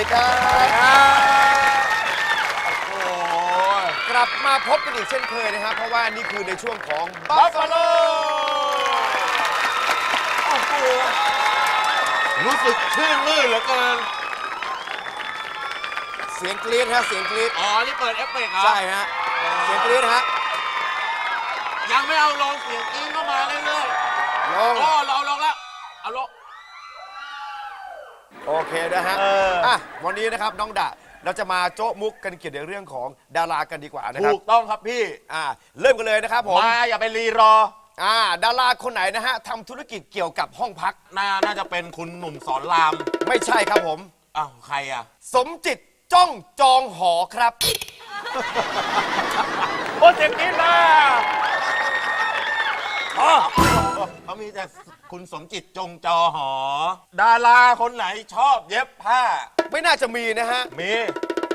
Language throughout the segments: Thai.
ดีครับ โอ้ยกลับมาพบกันอีกเช่นเคยนะครับ เพราะว่านี่คือในช่วงของบัฟฟาโลรู้สึกชื่นมื่นเหลือเกิน เสียงกรี๊ดฮะเสียงกรี๊ดอ๋อ นี่เปิดเอฟเฟกต์เหรอใช่ฮะเสียงกรี๊ดฮะยังไม่เอาลงเสียงกิ้งเข้ามาเรื่อยลๆงโอ้เราเอาลงแล้ว เอาลง โอเคนะฮะเอออ่อะวันนี้นะครับน้องดะเราจะมาโจ๊ะมุกกันเกี่ยวกับเรื่องของดารากันดีกว่านะครัถูบกต้องครับพี่ อ่าเริ่มกันเลยนะครับผมมาอย่าไปรีรออ่าดาราคนไหนนะฮะทำธุรกิจเกี่ยวกับห้องพักน่าน่าจะเป็นคุณหนุ่มสอนรามไม่ใช่ครับผม อ้าวใครอะ สมจิตจ้องจองหอครับ โอ้เจ็บนิดมาอ๋อ เขามีแต่คุณสมจิตจงจอหอ ดาราคนไหนชอบเย็บผ้า ไม่น่าจะมีนะฮะ มี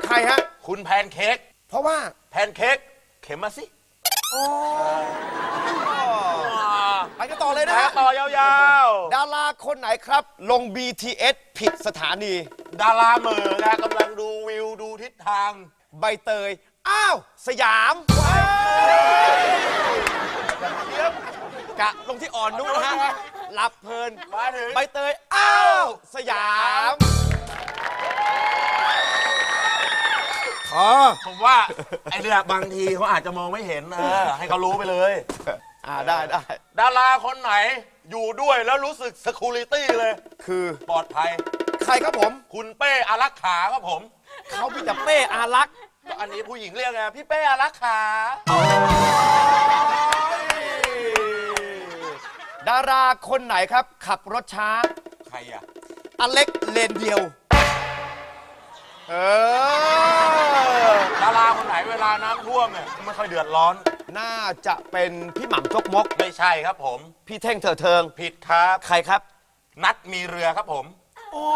ใครฮะ คุณแพนเค้กเพราะว่าแพนเค้กเข็มมาสิไปกันต่อเลยแพนะนฮะ ต่อยาวดาราคนไหนครับ ลง BTS ผิดสถานี ๆ ดาราเหมอนะกำลังดูวิวดูทิศทาง ใบเตย อ้าว สยาม กะลงที่อ่อนนุนะฮะหลับเพลินมาถึงใบเตยอ้าวสยามอ๋อผมว่าไอ้เนี่ยบางทีเขาอาจจะมองไม่เห็นเออให้เขารู้ไปเลย อ่าได้ได้ดาราคนไหนอยู่ด้วยแล้วรู้สึก security เลย คือปลอดภัย ใครครับผมคุณเป้อารักขาครับผม เขาพี่แต่เป้อารักษ์ก็อันนี้ผู้หญิงเรียกไงพี่เป้อารักขาดาราคนไหนครับ ขับรถช้า ใครอะ อเล็กเลนเดียว เออ ดาราคนไหนเวลาน้ำท่วมเนี่ยไม่ค่อยเดือดร้อน น่าจะเป็นพี่หม่ำจกมก ไม่ใช่ครับผม พี่เท่งเถิดเทิง ผิดครับ ใครครับนัดมีเรือครับผมโอ้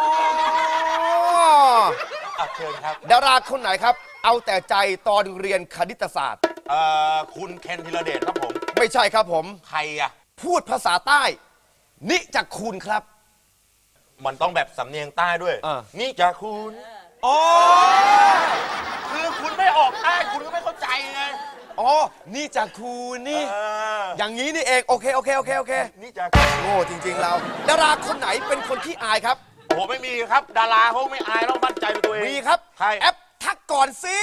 อะเชิญครับ ดาราคนไหนครับ เอาแต่ใจตอนเรียนคณิตศาสตร์ เอ่อ คุณเคนธีรเดชครับผม ไม่ใช่ครับผม ใครอะ พูดภาษาใต้ นิจักคุณครับ มันต้องแบบสำเนียงใต้ด้วยเออนี่จะคุณอ๋อคือคุณไม่ออกใต้คุณก็ไม่เข้าใจไงอ๋อนี่จักคุณนี่ เอออย่างนี้นี่เองโอเคโอเคโอเคโอเคนี่จะโง่จริง ๆ เรา ดาราคนไหนเป็นคนที่อายครับ โอ้โหไม่มีครับ ดาราเขาไม่อายแล้วมั่นใจในตัวเองมีครับ ใครแอปทั กก่อนสิ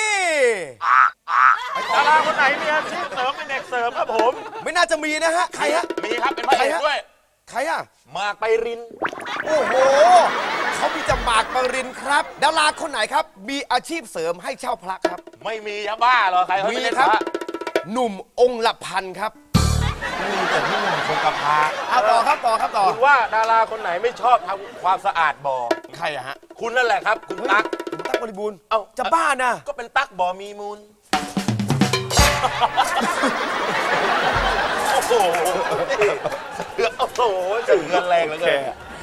ดาราคนไหนมีอาชีพเสริมเป็นเด็กเสริมครับผม ไม่น่าจะมีนะฮะ ใครฮะ มีครับเป็นพระเอกใครฮะด้วย ใครอะ มากไปริน โอ้โห เขามีจำหมากปรินครับ ดาราคนไหนครับ มีอาชีพเสริมให้เช่าพระครับ ไม่มียาบ้าเหรอใครเขามีไม่เล่นคพรับ ระหนุ่มองค์ละพันครับมีแต่พี่หนุ่มคงกระพาเอาต่อครับต่อครับต่อ คุณว่าดาราคนไหนไม่ชอบทำความสะอาดบ่อ ใครอะฮะ คุณนั่นแหละครับ คุณเฮ้ยตั๊กผม ตั๊กบริบูรณ์เอ้า จะบ้านะก็เป็นตั๊กบ่อมีมูล โอ้โห โอ้โหเสือโอ้โหเสือแรงเหลือเกิน